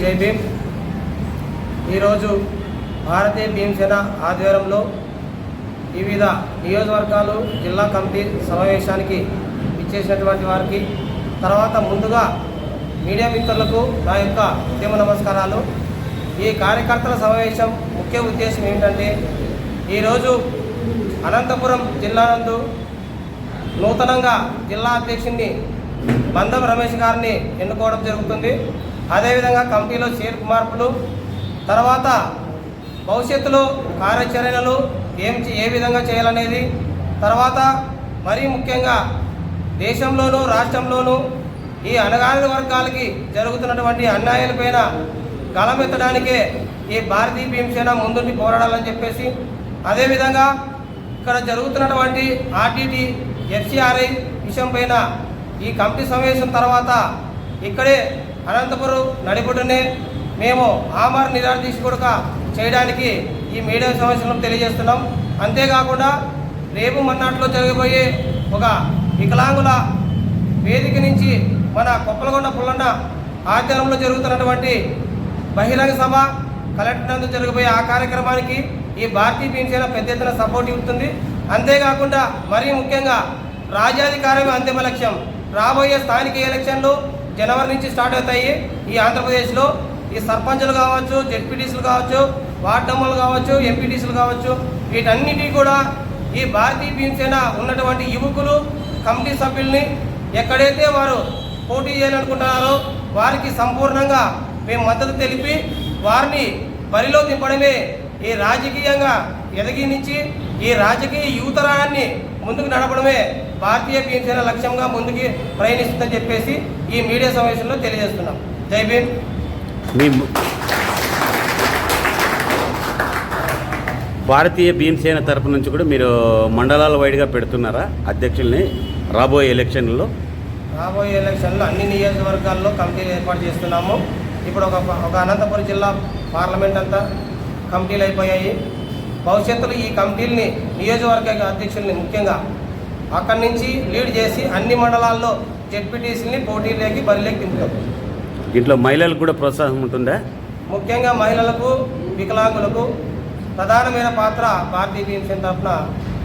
జై భీమ్ ఈరోజు భారతీయ భీమసేన ఆధ్వర్యంలో వివిధ నియోజకవర్గాలు జిల్లా కమిటీ సమావేశానికి ఇచ్చేసినటువంటి వారికి తర్వాత ముందుగా మీడియా మిత్రులకు నా యొక్క ఉద్యమ నమస్కారాలు. ఈ కార్యకర్తల సమావేశం ముఖ్య ఉద్దేశం ఏమిటంటే ఈరోజు అనంతపురం జిల్లా నందు నూతనంగా జిల్లా అధ్యక్షుడిని బంధం రమేష్ గారిని ఎన్నుకోవడం జరుగుతుంది. అదేవిధంగా కమిటీలో షేర్ మార్పులు తర్వాత భవిష్యత్తులో కార్యాచరణలు ఏం చే- ఏ విధంగా చేయాలనేది తర్వాత మరీ ముఖ్యంగా దేశంలోనూ రాష్ట్రంలోనూ ఈ అణగారిన వర్గాలకి జరుగుతున్నటువంటి అన్యాయాలపైన గళమెత్తడానికే ఈ భారతీయ భీమసేన ముందుండి పోరాడాలని చెప్పేసి అదేవిధంగా ఇక్కడ జరుగుతున్నటువంటి ఆర్టీటీ ఎఫ్సిఆర్ఐ విషయం పైన ఈ కమిటీ సమావేశం తర్వాత ఇక్కడే అనంతపురం నడిబొడ్డునే మేము ఆమర నిరాదీక్ష కూడా చేయడానికి ఈ మీడియా సమావేశంలో తెలియజేస్తున్నాం. అంతేకాకుండా రేపు మన్నాటిలో జరగబోయే ఒక వికలాంగుల వేదిక నుంచి మన కొప్పలగొండ పుల్లన్న ఆధ్వర్యంలో జరుగుతున్నటువంటి బహిరంగ సభ కలెక్టర్ నందు జరగబోయే ఆ కార్యక్రమానికి ఈ భారతీయ భీమసేన పెద్ద ఎత్తున సపోర్ట్ ఇస్తుంది. అంతేకాకుండా మరీ ముఖ్యంగా రాజ్యాధికారమే అంతిమ లక్ష్యం. రాబోయే స్థానిక ఎలక్షన్లు జనవరి నుంచి స్టార్ట్ అవుతాయి. ఈ ఆంధ్రప్రదేశ్లో ఈ సర్పంచ్లు కావచ్చు జెడ్పీటీసీలు కావచ్చు వార్డు మెంబర్లు కావచ్చు ఎంపీటీసీలు కావచ్చు వీటన్నిటి కూడా ఈ భారతీయ భీమసేన ఉన్నటువంటి యువకులు కమిటీ సభ్యుల్ని ఎక్కడైతే వారు పోటీ చేయాలనుకుంటున్నారో వారికి సంపూర్ణంగా మేము మద్దతు తెలిపి వారిని బరిలో దింపడమే ఈ రాజకీయంగా ఎదగినిచ్చి ఈ రాజకీయ యువతరాన్ని ముందుకు నడపడమే భారతీయ భీమసేన లక్ష్యంగా ముందుకు ప్రయాణిస్తుందని చెప్పేసి ఈ మీడియా సమావేశంలో తెలియజేస్తున్నాం. జై భీమ్. భారతీయ భీమసేన తరపు నుంచి కూడా మీరు మండలాల వైడ్గా పెడుతున్నారా అధ్యక్షుల్ని? రాబోయే ఎలక్షన్లలో రాబోయే ఎలక్షన్లో అన్ని నియోజకవర్గాల్లో కమిటీలు ఏర్పాటు చేస్తున్నాము. ఇప్పుడు ఒక ఒక అనంతపురం జిల్లా పార్లమెంట్ అంతా కమిటీలు అయిపోయాయి. భవిష్యత్తులో ఈ కమిటీలని నియోజకవర్గ అధ్యక్షుల్ని ముఖ్యంగా అక్కడి నుంచి లీడ్ చేసి అన్ని మండలాల్లో జెడ్పీటీసీని పోటీలోకి బరిలోకి దింపుతాం దీంట్లో మహిళలకు కూడా ప్రోత్సాహం ఉంటుందా? ముఖ్యంగా మహిళలకు వికలాంగులకు ప్రధానమైన పాత్ర భారతీయ భీమసేన తరఫున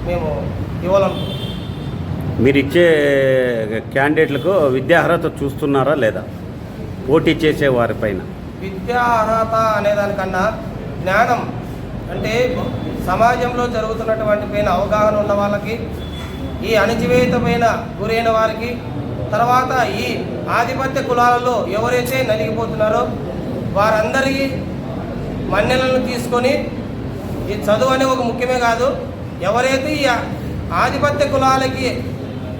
మేము ఇవ్వాలనుకుంటున్నాం మీరు ఇచ్చే క్యాండిడేట్లకు విద్యార్హత చూస్తున్నారా లేదా? పోటీ చేసే వారిపైన విద్యా అర్హత అనేదానికన్నా జ్ఞానం అంటే సమాజంలో జరుగుతున్నటువంటి పైన అవగాహన ఉన్న వాళ్ళకి ఈ అణచివేత పైన గురైన వారికి తర్వాత ఈ ఆధిపత్య కులాలలో ఎవరైతే నలిగిపోతున్నారో వారందరికీ మన్నెలను తీసుకొని ఈ చదువు అనే ఒక ముఖ్యమే కాదు ఎవరైతే ఈ ఆధిపత్య కులాలకి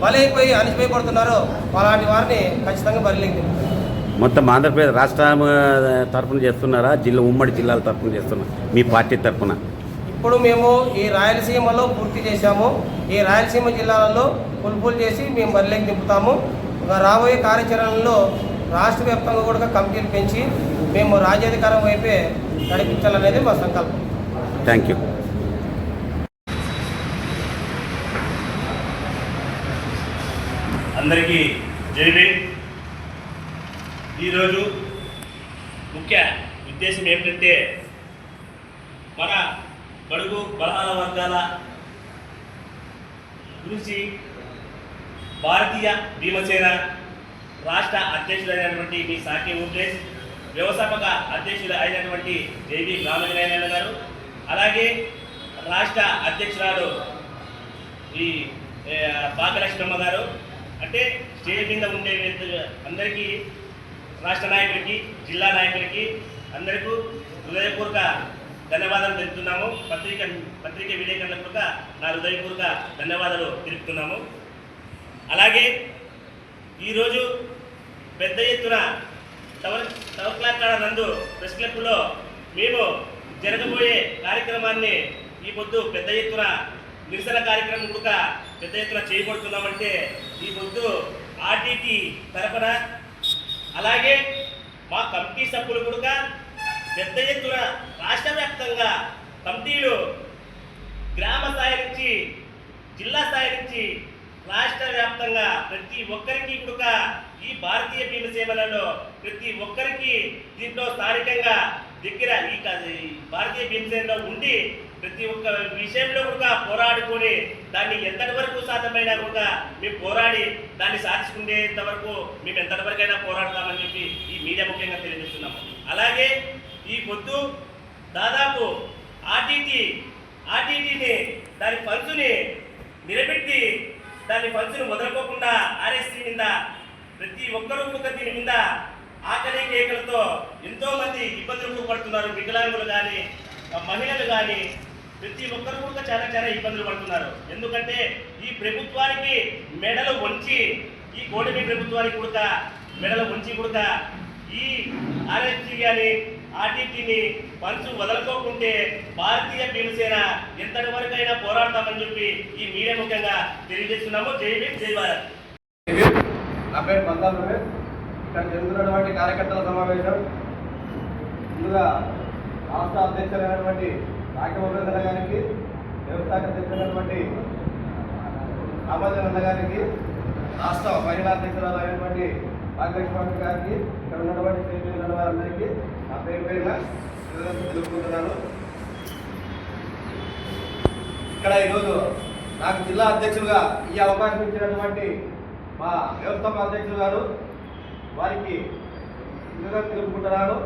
బలైపోయి అణచివేయబడుతున్నారో అలాంటి వారిని ఖచ్చితంగా బరిలోకి మొత్తం ఆంధ్రప్రదేశ్ రాష్ట్ర తరఫున చేస్తున్నారా? జిల్లా ఉమ్మడి జిల్లాల తరఫున చేస్తున్నారా మీ పార్టీ తరఫున ఇప్పుడు మేము ఈ రాయలసీమలో పూర్తి చేశాము. ఈ రాయలసీమ జిల్లాలలో పులుపులు చేసి మేము బరిలోకి దింపుతాము. రాబోయే కార్యాచరణలో రాష్ట్ర వ్యాప్తంగా కూడా కమిటీలు పెంచి మేము రాజ్యాధికారం వైపే నడిపించాలనేది మా సంకల్పం. థ్యాంక్ యూ అందరికీ జై భీమ్ ఈరోజు ముఖ్య ఉద్దేశం ఏమిటంటే మన బడుగు బలహాల వర్గాల గురించి భారతీయ భీమసేన రాష్ట్ర అధ్యక్షుడైనటువంటి మీ సాకి ముఖేష్ వ్యవస్థాపక అధ్యక్షుడు అయినటువంటి జేబీ రామనారాయణ గారు అలాగే రాష్ట్ర అధ్యక్షురాలు ఈ భాగ్యలక్ష్మమ్మ గారు. అంటే స్టేజ్ మీద ఉండే అందరికీ రాష్ట్ర నాయకులకి జిల్లా నాయకులకి అందరికీ హృదయపూర్వక ధన్యవాదాలు తెలుపుతున్నాము. పత్రిక పత్రిక విలేకరులకు కూడా నా హృదయపూర్వక ధన్యవాదాలు తెలుపుతున్నాము. అలాగే ఈరోజు పెద్ద ఎత్తున టవర్ టవర్ క్లాక్ కాడ నందు ప్రెస్ క్లబ్లో మేము జరగబోయే కార్యక్రమాన్ని ఈ పొద్దు పెద్ద ఎత్తున నిరసన కార్యక్రమం కూడా పెద్ద ఎత్తున చేయబడుతున్నామంటే ఈ పొద్దు ఆర్టీటీ తరఫున అలాగే మా కమిటీ సభ్యులు కూడా పెద్ద ఎత్తున రాష్ట్ర వ్యాప్తంగా కమిటీలు గ్రామ స్థాయి నుంచి జిల్లా స్థాయి నుంచి రాష్ట్ర వ్యాప్తంగా ప్రతి ఒక్కరికి కూడా ఈ భారతీయ భీమసేనలలో ప్రతి ఒక్కరికి దీంట్లో స్థానికంగా దగ్గర ఈ క- ఈ సేవలో ఉండి ప్రతి ఒక్క విషయంలో కూడా పోరాడుకొని దాన్ని ఎంతటి వరకు సాధ్యమైనా కూడా మేము పోరాడి దాన్ని సాధించుకునేంత వరకు మేము ఎంతటి వరకైనా పోరాడతామని చెప్పి ఈ మీడియా ముఖ్యంగా తెలియజేస్తున్నాము. అలాగే ఈ పొద్దు దాదాపు ఆర్టీటీ ఆర్టీటీని దాని పంచుని నిలబెట్టి దాని పంచును మొదలుకోకుండా ఆర్ఎస్సీ మీద ప్రతి ఒక్కరూ కూడా దీని మీద ఆకలి కేకలతో ఎంతో మంది ఇబ్బందులు పడుతున్నారు. వికలాంగులు కానీ మహిళలు కానీ ప్రతి ఒక్కరు కూడా చాలా చాలా ఇబ్బందులు పడుతున్నారు. ఎందుకంటే ఈ ప్రభుత్వానికి మెడలు వంచి ఈ కూటమి ప్రభుత్వానికి కూడా మెడలు వంచి కూడా ఈ ఆర్ఎస్జీ కానీ ఆర్టీటీని పంచు వదలుకోకుంటే భారతీయ భీమసేన ఎంతటి వరకైనా పోరాడతామని చెప్పి ఈ మీడియా ముఖ్యంగా తెలియజేస్తున్నాము. జై భీమ్ జై భారత్. నా పేరు రమేష్. ఇక్కడ జరుగుతున్నటువంటి కార్యకర్తల సమావేశం. ముందుగా రాష్ట్ర అధ్యక్షులైనటువంటి రాకమోహన్ గారికి వ్యవస్థాపక అధ్యక్షులైనటువంటి రామాజన్ అన్న గారికి రాష్ట్ర మహిళా అధ్యక్షులైనటువంటి అయినటువంటి గారికి ఇక్కడ ఉన్నటువంటి శ్రేణులు వారందరికీ నా పేరు పేరున తెలుపుకుంటున్నాను. ఇక్కడ ఈరోజు నాకు జిల్లా అధ్యక్షులుగా ఈ అవకాశం ఇచ్చినటువంటి మా వ్యవస్థాపక అధ్యక్షులు గారు వారికి తెలుపుకుంటున్నాను.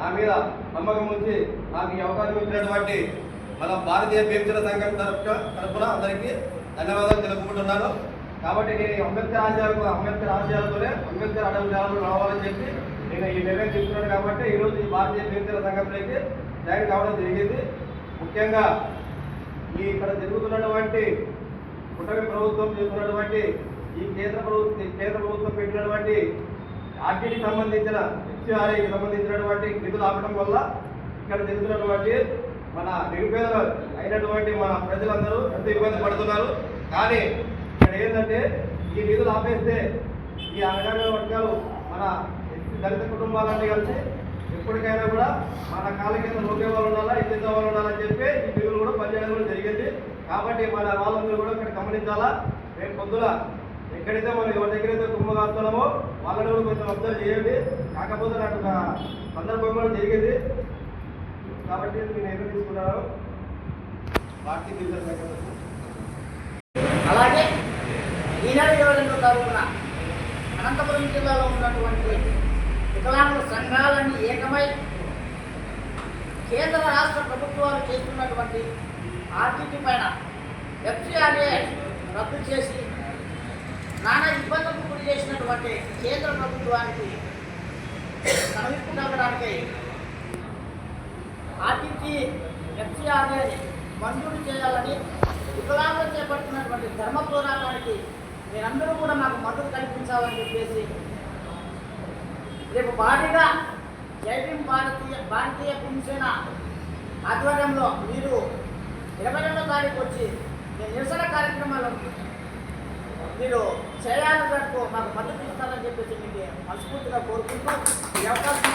నా మీద నమ్మకం ఉంచి నాకు ఈ అవకాశం ఇచ్చినటువంటి మన భారతీయ భీమచర సంఘం తరఫున తరఫున అందరికీ ధన్యవాదాలు తెలుపుకుంటున్నాను. కాబట్టి నేను ఈ అంబేద్కర్ ఆశయాలకు అంబేద్కర్ ఆశయాలతోనే అంబేద్కర్ అడవులు రావాలని చెప్పి నేను ఈ నిర్ణయం తీసుకున్నాను కాబట్టి ఈరోజు ఈ భారతీయ భీమచర సంఘంలోకి జాయిన్ కావడం జరిగింది. ముఖ్యంగా ఈ ఇక్కడ జరుగుతున్నటువంటి కుటుంబ ప్రభుత్వం చేస్తున్నటువంటి ఈ కేంద్ర ప్రభుత్వం కేంద్ర ప్రభుత్వం పెట్టినటువంటి ఆర్టీకి సంబంధించిన హెచ్ఆర్ఐకి సంబంధించినటువంటి నిధులు ఆపడం వల్ల ఇక్కడ జరుగుతున్నటువంటి మన నిరుపేదలు అయినటువంటి మన ప్రజలందరూ ఎంత ఇబ్బంది పడుతున్నారు. కానీ ఇక్కడ ఏంటంటే ఈ నిధులు ఆపేస్తే ఈ అణగారిన వర్గాలు మన దళిత కుటుంబాలన్నీ కలిసి ఎప్పటికైనా కూడా మన కాళ్ళ కింద నోకే వాళ్ళు ఉండాలా ఎత్తించే వాళ్ళు ఉండాలని చెప్పి ఈ నిధులు కూడా పనిచేయడం కూడా జరిగింది. కాబట్టి మన వాళ్ళందరూ కూడా ఇక్కడ గమనించాలా రేపు పొద్దున ఎక్కడైతే మనం ఎవరి దగ్గర అయితే తుమ్మ కాస్తున్నామో వాళ్ళని కూడా కొంచెం అబ్జర్వ్ చేయండి. కాకపోతే నాకు ఒక సందర్భం కూడా జరిగింది. కాబట్టి నేను ఏదో తీసుకున్నాను పార్టీ తీసుకున్నాను అలాగే ఈనాడు ఇరవై రెండో తారీఖున అనంతపురం జిల్లాలో ఉన్నటువంటి వికలాంగుల సంఘాలన్నీ ఏకమై కేంద్ర రాష్ట్ర ప్రభుత్వాలు చేస్తున్నటువంటి ఆర్టీటీ పైన ఎఫ్సిఆర్ఏ రద్దు చేసి నానా ఇబ్బందులకు గురి చేసినటువంటి కేంద్ర ప్రభుత్వానికి కనువిప్పు కలగడానికి ఆర్టీటీ ఎఫ్సిఆర్ఏని మంజూరు చేయాలని వికలాంగులు చేపట్టినటువంటి ధర్మ పోరాటానికి మీరందరూ కూడా మాకు మద్దతు కల్పించాలని చెప్పేసి రేపు భారీగా జైభీం భారతీయ భారతీయ భీమసేన ఆధ్వర్యంలో మీరు ఇరవై రెండో తారీఖు వచ్చి నిరసన కార్యక్రమాలు మీరు చేయాలి వరకు మాకు మద్దతు ఇస్తారని చెప్పేసి మీకు మనస్ఫూర్తిగా కోరుకుంటూ ఈ అవకాశం